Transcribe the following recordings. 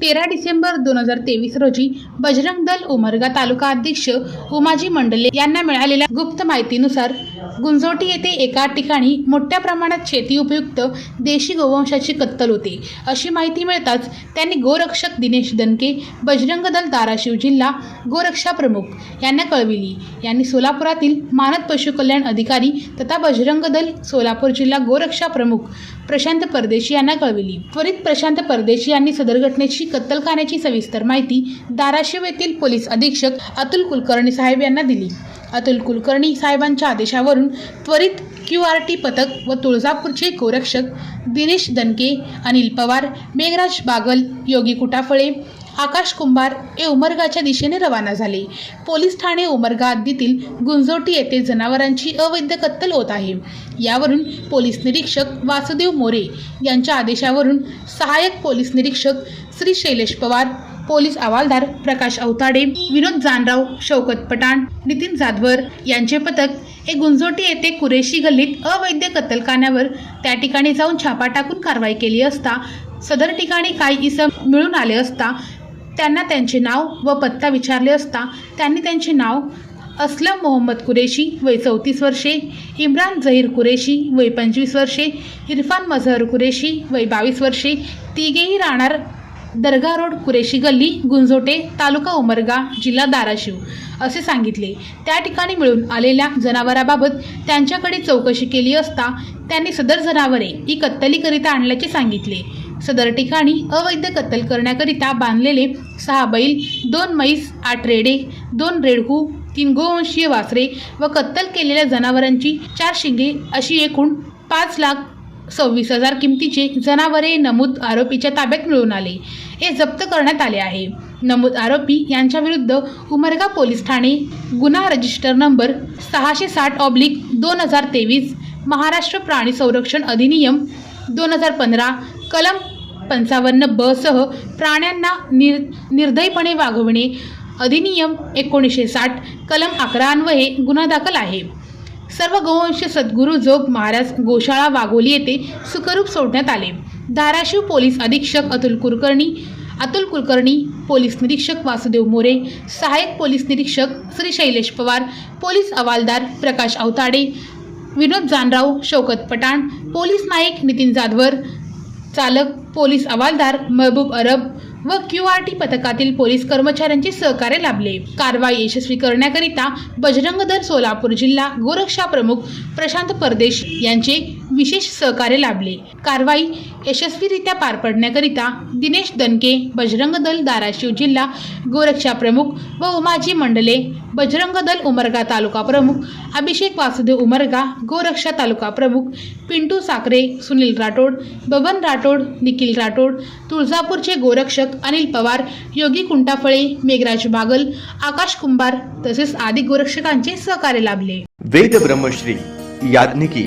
तेरा डिसेंबर दोन हजार तेवीस रोजी बजरंग दल उमरगा तालुका अध्यक्ष उमाजी मंडले यांना मिळालेल्या गुप्त माहितीनुसार गुंजोटी येथे एका ठिकाणी मोठ्या प्रमाणात शेती उपयुक्त देशी गोवंशाची कत्तल होते. अशी माहिती मिळताच त्यांनी गोरक्षक दिनेश दनके बजरंग दल धाराशिव जिल्हा गोरक्षा प्रमुख यांना कळविली. यांनी सोलापुरातील मानद पशुकल्याण अधिकारी तथा बजरंग दल सोलापूर जिल्हा गोरक्षा प्रमुख प्रशांत परदेशी यांना कळविली. त्वरित प्रशांत परदेशी यांनी सदर घटनेची कत्तलखान्याची सविस्तर माहिती धाराशिव येथील पोलीस अधीक्षक अतुल कुलकर्णी साहेब यांना दिली. अतुल कुलकर्णी साहेबांच्या आदेशावरून त्वरित क्यू आर टी पथक व तुळजापूरचे गोरक्षक दिनेश दनके अनिल पवार मेघराज बागल योगी कुटाफळे आकाश कुंभार हे उमरगाच्या दिशेने रवाना झाले. पोलीस ठाणे उमरगा हद्दीतील गुंजोटी येथे जनावरांची अवैध कत्तल होत आहे. यावरून पोलीस निरीक्षक वासुदेव मोरे यांच्या आदेशावरून सहाय्यक पोलीस निरीक्षक श्री शैलेश पवार पोलीस अहवालदार प्रकाश अवताडे विनोद जानराव शौकत पठाण नितीन जाधवर यांचे पथक हे गुंजोटी येथे कुरेशी गल्लीत अवैध कत्तलखान्यावर त्या ठिकाणी जाऊन छापा टाकून कारवाई केली असता सदर ठिकाणी काही इसम मिळून आले असता त्यांना त्यांचे नाव व पत्ता विचारले असता त्यांनी त्यांचे नाव असलम मोहम्मद कुरेशी वय चौतीस वर्षे इम्रान झहीर कुरेशी वय पंचवीस वर्षे इरफान मझहर कुरेशी वय बावीस वर्षे तिघेही राहणार दर्गा रोड कुरेशी गल्ली गुंजोटे तालुका उमरगा जिल्हा धाराशिव असे सांगितले. त्या ठिकाणी मिळून आलेल्या जनावराबाबत त्यांच्याकडे चौकशी केली असता त्यांनी सदर जनावरे ही कत्तलीकरिता आणल्याचे सांगितले. सदर ठिकाणी अवैध कत्तल करण्याकरिता बांधलेले सहा बैल दोन म्हैस आठ रेडे दोन रेडहू तीन गोवंशीय वासरे व कत्तल केलेल्या जनावरांची चार शिंगे अशी एकूण पाच लाख सव्वीस हजार किमतीचे जनावरे नमूद आरोपीच्या ताब्यात मिळून आले. हे जप्त करण्यात आले आहे. नमूद आरोपी यांच्या विरुद्ध उमरगा पोलीस ठाणे गुन्हा रजिस्टर नंबर सहाशे साठ ऑब्लिक दोन हजार तेवीस महाराष्ट्र प्राणी संरक्षण अधिनियम दोन हजार पंधरा कलम पंचावन्न ब सह प्राण्यांना निर निर्दयीपणे वागविणे अधिनियम एकोणीसशे साठ कलम अकरा अन्वये गुन्हा दाखल आहे. सर्व गोवंश सद्गुरू जोग महाराज गोशाळा वाघोली येथे सुखरूप सोडण्यात आले. धाराशिव पोलीस अधीक्षक अतुल कुलकर्णी अतुल कुलकर्णी पोलीस निरीक्षक वासुदेव मोरे सहाय्यक पोलीस निरीक्षक श्री शैलेश पवार पोलीस हवालदार प्रकाश अवताडे विनोद जानराव शौकत पठाण पोलीस नाईक नितीन जाधवर चालक पोलीस हवालदार महबूब अरब व क्यू आर टी पथकातील पोलीस कर्मचाऱ्यांचे सहकार्य लाभले. कारवाई यशस्वी करण्याकरिता बजरंग दल सोलापूर जिल्हा गोरक्षा प्रमुख प्रशांत परदेश यांचे विशेष सहकार्य लाभले. कारवाई यशस्वीरित्या पार पडण्याकरिता दिनेश दनके बजरंग दल धाराशिव जिल्हा गोरक्षा प्रमुख व उमाजी मंडले बजरंग दल उमरगा तालुका प्रमुख अभिषेक वासुदेव उमरगा गोरक्षा तालुका प्रमुख पिंटू साखरे सुनील राठोड बबन राठोड निखिल राठोड तुळजापूरचे गोरक्षक अनिल पवार योगी कुंटाफळे मेघराज बागल आकाश कुंभार तसेच आदी गोरक्षकांचे सहकार्य लाभले. वेद ब्रह्मश्री याज्ञिकी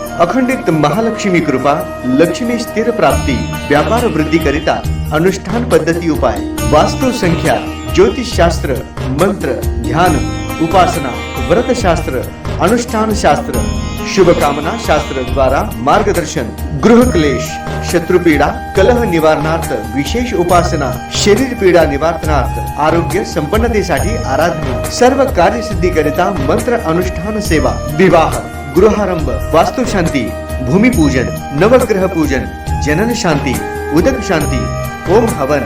अखंडित महालक्ष्मी कृपा लक्ष्मी स्थिर प्राप्ती व्यापार वृद्धी करिता अनुष्ठान पद्धती उपाय वास्तु संख्या ज्योतिष शास्त्र मंत्र ध्यान उपासना व्रत शास्त्र अनुष्ठान शास्त्र शुभकामना शास्त्र द्वारा मार्गदर्शन गृह क्लेश शत्रुपीडा कलह निवारणार्थ विशेष उपासना शरीर पीडा निवारणार्थ आरोग्य संपन्नतेसाठी आराधना सर्व कार्यसिद्धी करिता मंत्र अनुष्ठान सेवा विवाह गृहारंभ वास्तुशांती भूमिपूजन नवग्रह पूजन जनन शांती उदक शांती ओम हवन